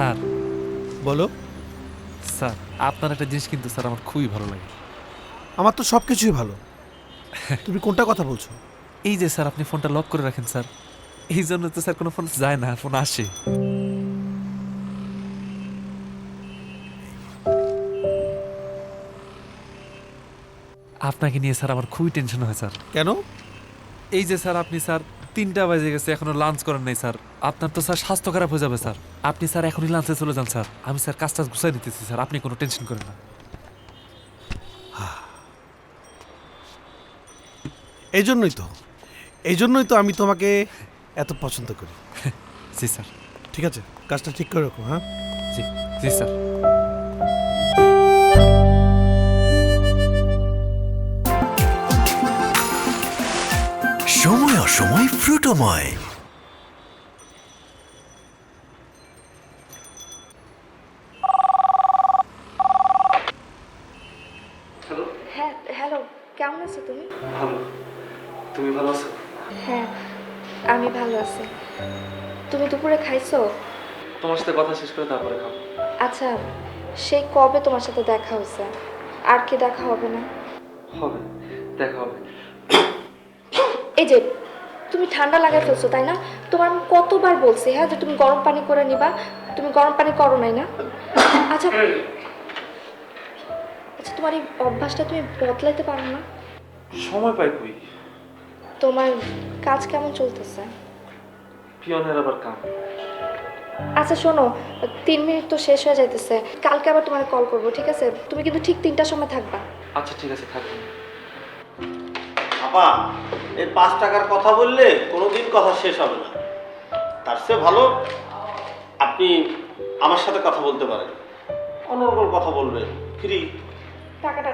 Sir. বলো। Sir আপনার একটা জিনিস কিন্তু স্যার আমার খুবই ভালো লাগে। আমার তো সব কিছুই ভালো। তুমি কোনটা কথা বলছো? এই যে স্যার আপনি ফোনটা লক করে রাখেন স্যার। এই জন্য তো স্যার কোনো ফোন যায় না ফোন আসে। আপনাকে নিয়ে স্যার আমার খুবই টেনশন হয় স্যার। কেন? এই যে স্যার আপনি স্যার তিনটা বাজে গেছে এখনও লাঞ্চ করেন নাই স্যার। আপনার তো স্যার স্বাস্থ্য খারাপ হয়ে যাবে স্যার। আপনি স্যার এখনই লাঞ্চে চলে যান স্যার। আমি স্যার কাজ টাজ গুছাই দিতেছি স্যার। আপনি কোনো টেনশন করেন না। এই জন্যই তো এই জন্যই তো আমি তোমাকে এত পছন্দ করি। জি স্যার। ঠিক আছে কাজটা ঠিক করে রাখো হ্যাঁ? জি জি স্যার। সময় অসময় ফ্রুটোময় হ্যাঁ হ্যালো কেমন আছো তুমি? ভালো। তুমি ভালো আছো? হ্যাঁ আমি ভালো আছি। তুমি দুপুরে খাইছো? তোমার সাথে কথা শেষ করে তারপরে খাব। আচ্ছা সেই কবে তোমার সাথে দেখা হয়েছে? আর কি দেখা হবে না? হবে দেখা হবে। এই যে তুমি ঠান্ডা লাগাই ফেলছো তাই না? তোমার আমি কতবার বলছি হ্যাঁ যে তুমি গরম পানি করে নিবা তুমি গরম পানি করো নাই না? আচ্ছা আচ্ছা তোমার এই অভ্যাসটা তুমি বদলাইতে পারো না? সময় পাই কই? তোমার কাজ কেমন চলতেছে? পিয়নের আবার কাম। আচ্ছা শোনো তিন মিনিট তো শেষ হয়ে যাইতেছে। কালকে আবার তোমার কল করব ঠিক আছে? তুমি কিন্তু ঠিক তিনটার সময় থাকবা। আচ্ছা ঠিক আছে থাকবে। আপা এই পাঁচ টাকার কথা বললে কোনোদিন কথা শেষ হবে না। তার চেয়ে ভালো আপনি আমার সাথে কথা বলতে পারেন। অনর্গল কথা বলবেন ফ্রি। টাকাটা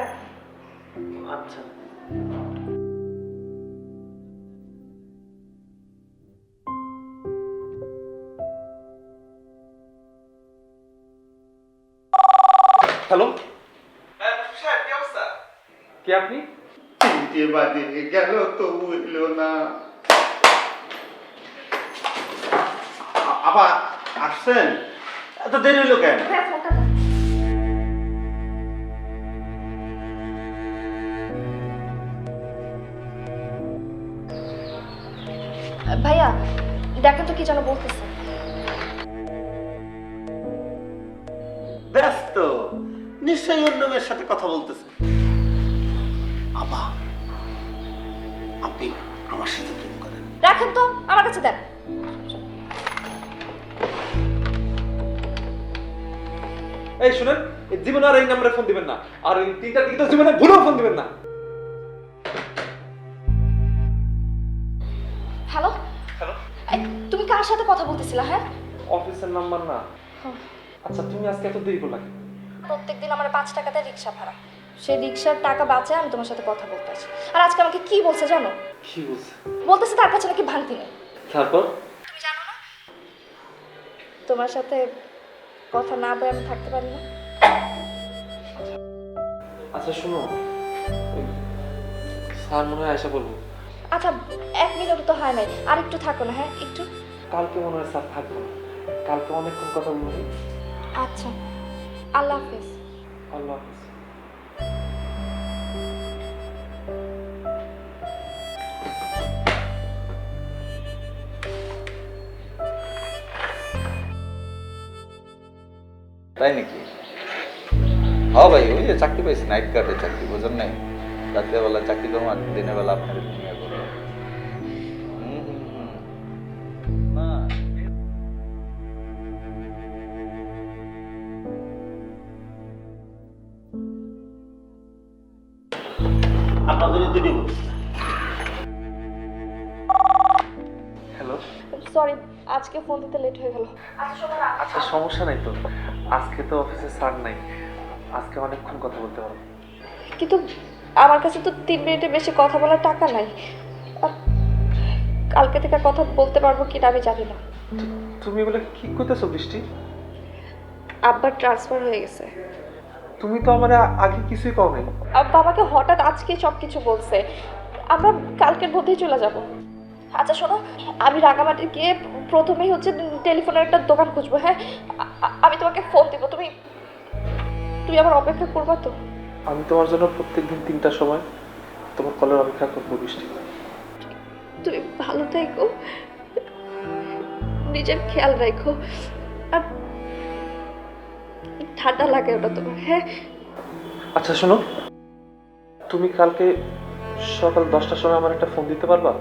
আচ্ছা। হ্যালো। কে আপনি? তিনটে বাজে গেল তো উঠল না। আ- আপা আসছেন? এত দেরি হলো কেন? ভাইয়া দেখেন তো কি যেন বলতেছে। ব্যস্ত। নিশ্চয়ই অন্য মেয়ের সাথে কথা বলতেছে। আপা আপনি আমার সাথে প্রেম করেন। রাখেন তো আমার কাছে দেন। এই শুনেন এই জীবনে আর এই নাম্বারে ফোন দিবেন না। আর এই তিনটার দিকে তো জীবনে ভুলেও ফোন দিবেন না। হ্যালো? তুমি কার সাথে কথা বলতেছিলা হ্যাঁ? অফিসের নাম্বার না। আচ্ছা তুমি আজকে এত দেরি করলা? প্রত্যেকদিন আমার পাঁচ টাকাতে রিক্সা ভাড়া। সেই রিক্সার টাকা বাঁচে আমি তোমার সাথে কথা বলতে আসি। আর আজকে আমাকে কি বলছে জানো? কি বলছে? বলতেছে তার কাছে নাকি ভাঙতি নেই। তারপর? তুমি জানো না? তোমার সাথে কথা না বলে আমি থাকতে পারি না। আচ্ছা শুনো। স্যার মনে হয় আয়সা বলব আচ্ছা এক মিনিট তো হয় নাই। আর একটু থাকো না হ্যাঁ একটু। কালকে মনে হয় স্যার থাকব না। কালকে অনেকক্ষণ কথা বলব। আচ্ছা আল্লাহ হাফেজ। আল্লাহ হাফিজ। তাই নাকি? হ্যাঁ ভাই ওই যে চাকরি পাইছি নাইট গার্ডে চাকরি বোঝেন নাই? রাত্রেবেলা চাকরি করব আর দিনের বেলা ঘুমিয়ে করব আপনাদের হ্যালো। সরি আজকে ফোন দিতে লেট হয়ে গেল। আচ্ছা আচ্ছা সমস্যা নাই তো। আজকে তো অফিসে স্যার নাই। আজকে অনেকক্ষণ কথা বলতে পারব। কিন্তু আমার কাছে তো তিন মিনিটের বেশি কথা বলার টাকা নাই। কালকে থেকে কথা বলতে পারব কিনা আমি জানি না। তুমি বলে কি করতেছো বৃষ্টি? আব্বার ট্রান্সফার হয়ে গেছে। তুমি তো আমার আগে কিছুই কও নাই। আর বাবাকে হঠাৎ আজকে সব কিছু বলছে। আমরা কালকের মধ্যেই চলে যাব। আচ্ছা শোনো আমি রাঙামাটি গিয়ে প্রথমেই হচ্ছে টেলিফোনের একটা দোকান খুঁজবো হ্যাঁ? আমি তোমাকে ফোন দিব। তুমি তুমি আমার অপেক্ষা করবা তো। আমি তোমার জন্য প্রত্যেকদিন তিনটার সময় তোমার কলের অপেক্ষা করব বৃষ্টি। তুমি ভালো থেকো। নিজের খেয়াল রাখো। আর ঠান্ডা লাগে ওটা তোমার হ্যাঁ? আচ্ছা শোনো। তুমি কালকে সকাল দশটার সময় আমার একটা ফোন দিতে পারবা?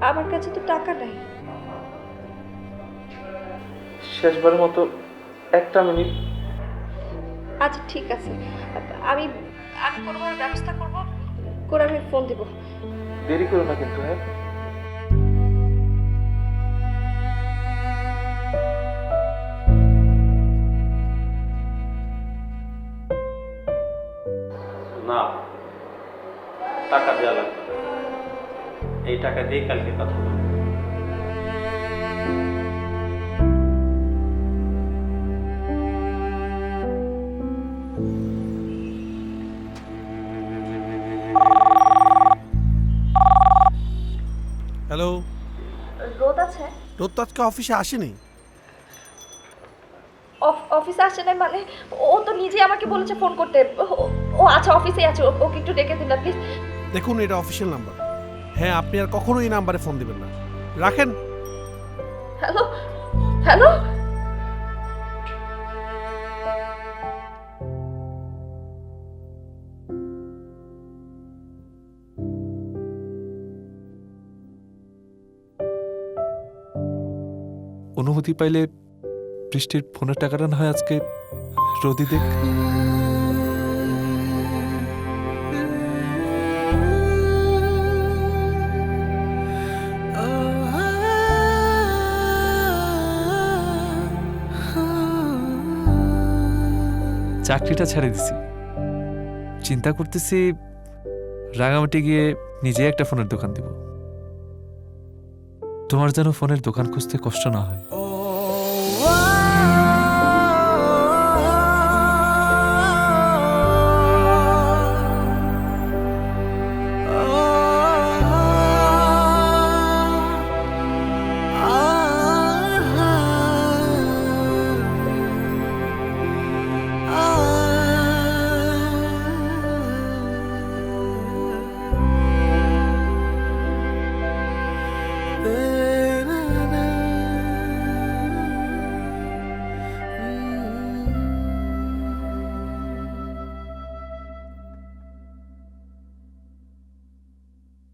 আমার কাছে তো টাকা নাই। শেষবারের মতো একটা মিনিট। আচ্ছা ঠিক আছে। আমি আমি কোনোভাবে ব্যবস্থা করব? করে আমি ফোন দিব। দেরি করো না কিন্তু হ্যাঁ? না টাকা দেওয়া লাগবে এই টাকা দিয়ে কালকে কথা বলব। হ্যালো। রোদ আছে? রোদ তো আজকে অফিসে আসেনি। অফ- অফিসে আসে নাই মানে? ও তো নিজে আমাকে বলেছে ফোন করতে। ও- আচ্ছা অফিসে আছে। ওকে একটু ডেকে দিন না প্লিজ। দেখুন এটা অফিসিয়াল নাম্বার। হ্যাঁ আপনি আর কখনো এই নাম্বারে ফোন দিবেন না। রাখেন। হ্যালো? হ্যালো? অনুমতি পাইলে বৃষ্টির ফোনের টাকাটা না হয় আজকে রোদি দেখ। চাকরিটা ছেড়ে দিছি। চিন্তা করতেছি রাঙামাটি গিয়ে নিজে একটা ফোনের দোকান দিব। তোমার যেন ফোনের দোকান খুঁজতে কষ্ট না হয়।